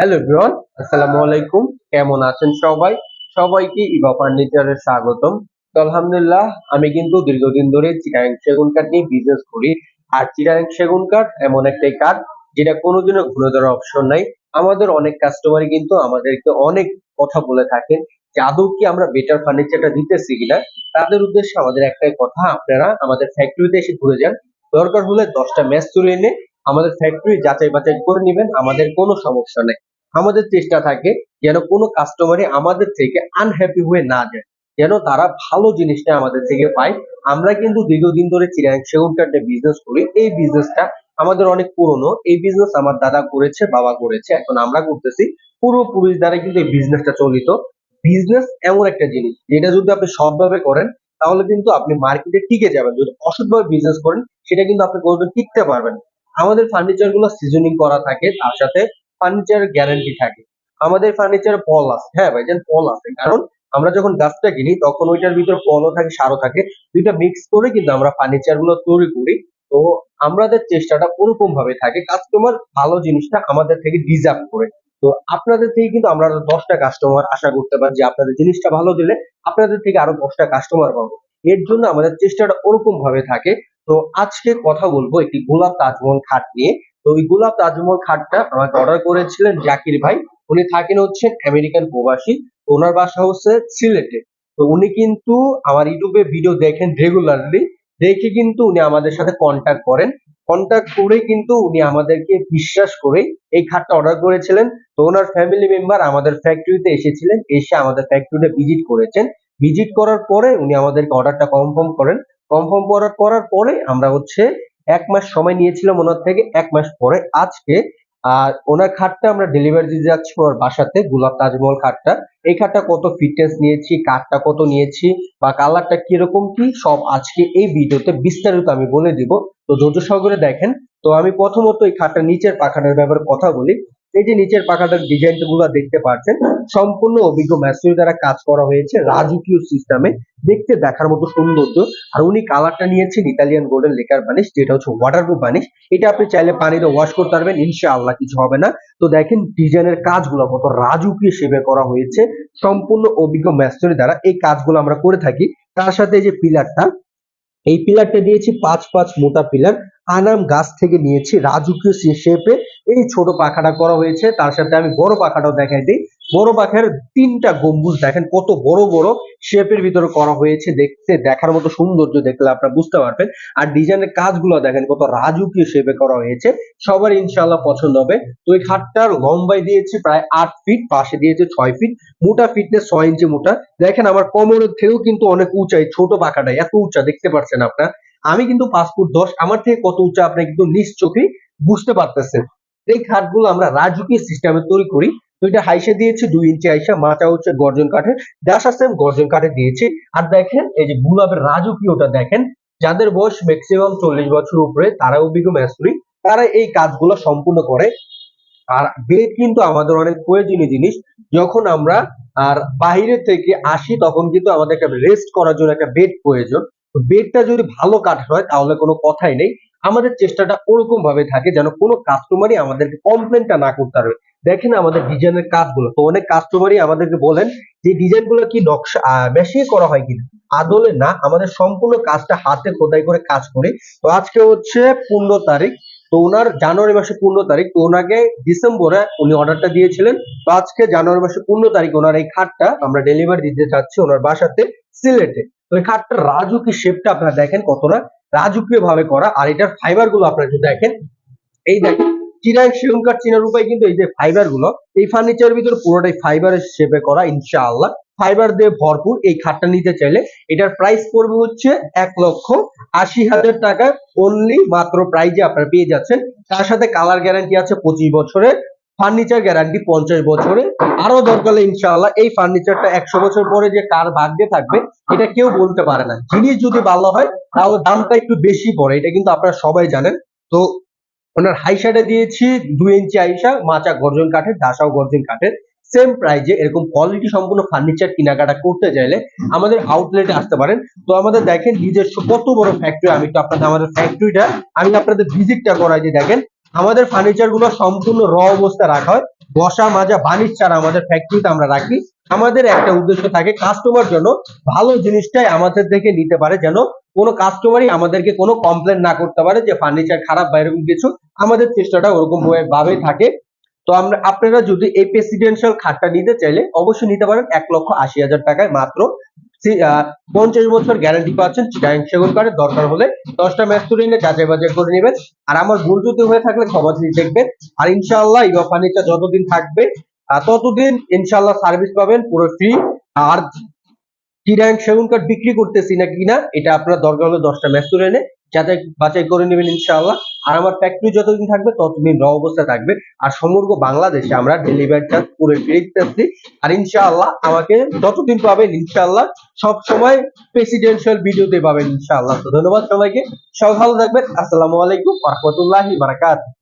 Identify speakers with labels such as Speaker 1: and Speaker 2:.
Speaker 1: Hello everyone আসসালামু আলাইকুম। কেমন আছেন সবাই? সবাইকে ইভা ফার্নিচারের স্বাগতম। তো আলহামদুলিল্লাহ, আমি কিন্তু দীর্ঘদিন ধরে চিটাগাং সেগুন কাঠ নিয়ে বিজনেস করি। আর চিটাগাং সেগুন কাঠ এমন একটাই কাঠ, যেটা কোনোদিনও ঘুরে ধরার অপশন নাই। আমাদের অনেক কাস্টমারই কিন্তু আমাদেরকে অনেক কথা বলে থাকেন যে আদৌ কি আমরা বেটার ফার্নিচারটা দিতেছি কিনা? তাদের উদ্দেশ্যে আমাদের একটাই কথা, আপনারা আমাদের ফ্যাক্টরিতে এসে ঘুরে যান। দরকার হলে দশটা ম্যাচ তুলে এনে আমাদের ফ্যাক্টরি যাচাই বাছাই করে নেবেন, আমাদের কোনো সমস্যা নেই। আমাদের চেষ্টা থাকে যেন কোনো কাস্টমারই আমাদের থেকে আনহ্যাপি হয়ে না যায়, যেন তারা ভালো জিনিসটা আমাদের থেকে পায়। আমরা কিন্তু দীর্ঘদিন ধরে চিরাং সেগুন কাঠের বিজনেস করি। এই বিজনেসটা আমাদের অনেক পুরনো। এই বিজনেস আমার দাদা করেছে, বাবা করেছে। এখন আমরা করতেছি। পূর্বপুরুষ দ্বারা কিন্তু এই বিজনেসটা চলিত। বিজনেস এমন একটা জিনিস, যেটা যদি আপনি সৎভাবে করেন, তাহলে কিন্তু আপনি মার্কেটে টিকে যাবেন। যদি অসৎভাবে বিজনেস করেন, সেটা কিন্তু আপনি কোনোদিন টিকতে পারবেন আমাদের ফার্নিচারগুলো সিজনিং করা থাকে, তার সাথে ফার্নিচার গ্যারান্টি থাকে। আমাদের ফার্নিচার পল আছে। হ্যাঁ ভাইজান, পল আছে। কারণ আমরা যখন গাছটা কিনি, তখন ওইটার ভিতর পলও থাকে, সারও থাকে। দুইটা মিক্স করে কিন্তু আমরা ফার্নিচারগুলো তৈরি করি। তো আমাদের চেষ্টাটা ওরকম ভাবে থাকে কাস্টমার ভালো জিনিসটা আমাদের থেকে ডিজার্ভ করে। তো আপনাদের থেকে কিন্তু আমরা দশটা কাস্টমার আশা করতে পারি যে আপনাদের জিনিসটা ভালো দিলে আপনাদের থেকে আরও দশটা কাস্টমার পাবো। এর জন্য আমাদের চেষ্টাটা ওরকম ভাবে থাকে। তো আজকে কথা বলব একটি গোলাপ তাজমহল খাট নিয়ে। তো ওই গোলাপ তাজমহল খাটটা আমাকে অর্ডার করেছিলেন জাকির ভাই। উনি থাকেন হচ্ছেন আমেরিকান প্রবাসী। ওনার বাসা হচ্ছে সিলেটে। তো উনি কিন্তু আমার ইউটিউবে ভিডিও দেখেন রেগুলারলি দেখে কিন্তু উনি আমাদের সাথে কন্ট্যাক্ট করেন। কন্ট্যাক্ট করে কিন্তু উনি আমাদেরকে বিশ্বাস করে এই খাটটা অর্ডার করেছিলেন। তো ওনার ফ্যামিলি মেম্বার আমাদের ফ্যাক্টরিতে এসেছিলেন। এসে আমাদের ফ্যাক্টরিতে ভিজিট করেছেন। ভিজিট করার পরে উনি আমাদেরকে অর্ডারটা কনফার্ম করেন। কনফার্ম করার করার পরে আমরা হচ্ছে এক মাস সময় নিয়েছিলাম ওনার থেকে এক মাস পরে আজকে। আর ওনার খাটটা আমরা ডেলিভারি দিতে যাচ্ছি ওর বাসাতে, গোলাপ তাজমহল খাটটা। এই খাটটা কত ফিটনেস নিয়েছি, কাঠটা কত নিয়েছি, বা কালারটা কীরকম কি, সব আজকে এই ভিডিওতে বিস্তারিত আমি বলে দিব। তো ধৈর্য সহকারে দেখেন। তো আমি প্রথমত এই খাটটা নিচের পাখাটার ব্যাপারে কথা বলি। এই যে নিচের পাখাটার ডিজাইনগুলো দেখতে পাচ্ছেন, সম্পূর্ণ অভিজ্ঞ ম্যাস্ট্রি দ্বারা কাজ করা হয়েছে রাজকীয় সিস্টেমে দেখতে দেখার মতো সৌন্দর্য। আর উনি কালারটা নিয়েছেন ইতালিয়ান গোল্ডেন লেকার বানিশ যেটা হচ্ছে ওয়াটারপ্রুফ বানিশ এটা আপনি চাইলে পানিতে ওয়াশ করতে পারবেন, ইনশাআল্লাহ কিছু হবে না। তো দেখেন ডিজাইনের কাজগুলো কত রাজকীয় শেপে করা হয়েছে। সম্পূর্ণ অভিজ্ঞ ম্যাস্ট্রি দ্বারা এই কাজগুলো আমরা করে থাকি। তার সাথে এই যে পিলারটা এই পিলারটা দিয়েছি পাঁচ পাঁচ মোটা পিলার। আনাম গাছ থেকে নিয়েছি, রাজকীয় শেপে এই ছোট পাখাটা করা হয়েছে, তার সাথে আমি বড় পাখাটাও দেখাই দিই। বড় পাখার তিনটা গম্বুজ দেখেন, কত বড় বড় শেপের ভিতরে করা হয়েছে, দেখতে, দেখার মতো সৌন্দর্য দেখলে আপনারা বুঝতে পারবেন। আর ডিজাইনের কাজগুলো দেখেন, কত রাজকীয় শেপে করা হয়েছে। সবার ইনশাল্লাহ পছন্দ হবে। তো এই খাটটার লম্বাই দিয়েছি প্রায় আট ফিট পাশে দিয়েছে ছয় ফিট মোটা ফিটনেস ছয় ইঞ্চি মোটা। দেখেন আমার কোমরের থেকেও কিন্তু অনেক উঁচাই ছোট পাখাটা এত উঁচা, দেখতে পাচ্ছেন আপনার? আমি কিন্তু পাঁচ ফুট দশ, আমার থেকে কত উঁচা আপনি কিন্তু নিজ চোখেই বুঝতে পারতেছেন। এই খাটগুলো আমরা রাজকীয় সিস্টেমে তৈরি করি। তো এটা হাইসা দিয়েছে, দুই ইঞ্চি হাইসা মাচা হচ্ছে গর্জন কাঠের। ডাসা সেম গর্জন কাঠের দিয়েছে। আর দেখেন, এই যে গুলাবের রাজকীয়টা দেখেন, যাদের বয়স ম্যাক্সিমাম চল্লিশ বছর উপরে তারা অভিজ্ঞ ম্যাস্ট্রি তারা এই কাজগুলো সম্পূর্ণ করে। আর বেড কিন্তু আমাদের অনেক প্রয়োজনীয় জিনিস, যখন আমরা, আর বাইরে থেকে আসি, তখন কিন্তু আমাদের একটা রেস্ট করার জন্য একটা বেড প্রয়োজন। বেডটা যদি ভালো কাঠ হয়, তাহলে কোনো কথাই নেই। আমাদের চেষ্টাটা ওরকম ভাবে থাকে যেন কোনো কাস্টমারই আমাদেরকে কমপ্লেনটা না করতে পারবে দেখেন আমাদের ডিজাইনের কাজগুলো। তো অনেক কাস্টমারই আমাদেরকে বলেন যে ডিজাইনগুলো কি নকশা মেশিনে করা হয় কিনা? আদলে না, আমাদের সম্পূর্ণ কাজটা হাতে খোদাই করে কাজ করি। তো আজকে হচ্ছে পনেরো তারিখ। তো ওনার জানুয়ারি মাসে পনেরো তারিখ। তো ওনাকে ডিসেম্বরে উনি অর্ডারটা দিয়েছিলেন। তো আজকে জানুয়ারি মাসে পনেরো তারিখ ওনার এই খাটটা আমরা ডেলিভারি দিতে চাচ্ছি ওনার বাসাতে সিলেটে। তো এই খাটটা রাজুকি শেপটা আপনারা দেখেন কতটা রাজকীয় ভাবে করা। আর এটার ফাইবারগুলো আপনারা একটু দেখেন, এই দেখেন সেগুন কাঠ চিনার উপায় কিন্তু এই যে ফাইবারগুলো, এই ফার্নিচারের ভিতরে পুরোটাই ফাইবারের শেপে করা, ইনশাআল্লাহ। ফাইবার দিয়ে ভরপুর এই খাটটা নিতে চাইলে এটার প্রাইস পড়বে হচ্ছে এক লক্ষ আশি হাজার টাকা অনলি মাত্র প্রাইজে আপনারা পেয়ে যাচ্ছেন। তার সাথে কালার গ্যারান্টি আছে পঁচিশ বছরের। ফার্নিচার গ্যারান্টি পঞ্চাশ বছরে আরও দরকার ইনশাআল্লাহ এই ফার্নিচারটা একশো বছর পরে যে কার ভাগ্যে থাকবে, এটা কেউ বলতে পারে না। জিনিস যদি ভালো হয়, তাহলে দামটা একটু বেশি পড়ে, এটা কিন্তু আপনারা সবাই জানেন। তো ওনার হাইসাটা দিয়েছি, দুই ইঞ্চি আইসা, মাচা গর্জন কাঠের, দাসাও গর্জন কাঠের। সেম প্রাইজে এরকম কোয়ালিটি সম্পূর্ণ ফার্নিচার কেনাকাটা করতে চাইলে আমাদের আউটলেটে আসতে পারেন। তো আমাদের দেখেন নিজস্ব কত বড় ফ্যাক্টরি আমি তো আপনাদের, আমাদের ফ্যাক্টরিটা আমি আপনাদের ভিজিটটা করাই যে দেখেন আমাদের ফার্নিচারগুলো সম্পূর্ণ র অবস্থা রাখা হয়। বসা, মাজা বাণিজ্য ছাড়া আমাদের ফ্যাক্টরিতে আমরা রাখি। আমাদের একটা উদ্দেশ্য থাকে কাস্টমার জন্য ভালো জিনিসটাই আমাদের থেকে নিতে পারে যেন কোনো কাস্টমারই আমাদেরকে কোনো কমপ্লেন না করতে পারে যে ফার্নিচার খারাপ বা এরকম কিছু। আমাদের চেষ্টাটা ওরকম ভাবেই থাকে। তো আমরা, আপনারা যদি এই প্রেসিডেন্সিয়াল খাটটা নিতে চাইলে অবশ্যই নিতে পারেন এক লক্ষ আশি হাজার টাকায় মাত্র। পঞ্চাশ বছর গ্যারান্টি পাচ্ছেন চিটাং সেগুন দরকার হলে দশটা ম্যাচ তুলে নিয়ে যাচাই বাজার করে নেবেন। আর আমার ভুল যদি হয়ে থাকলে ক্ষমা দেখবেন। আর ইনশাআল্লাহ ইভা ফার্নিচার যতদিন থাকবে ততদিন ইনশাল্লাহ সার্ভিস পাবেন, পুরো ফ্রি আর চিটাং সেগুন কার্ড বিক্রি করতেছি না কিনা, এটা আপনার দরকার হলে দশটা ম্যাচ তুলে এনে যাচাই, বাছাই করে নেবেন ইনশাআল্লাহ। আর আমার ফ্যাক্টরি যতদিন থাকবে, ততদিন র অবস্থা থাকবে। আর সমগ্র বাংলাদেশে আমরা ডেলিভারি চার্জ পুরো ফ্রি আর ইনশাআল্লাহ আমাকে যতদিন পাবেন ইনশাআল্লাহ, সব সময় প্রেসিডেন্সিয়াল ভিডিওতে পাবেন ইনশাআল্লাহ। তো ধন্যবাদ সবাইকে। সব ভালো থাকবেন। আসসালামু আলাইকুম রাহমাতুল্লাহি বারাকাতুহু।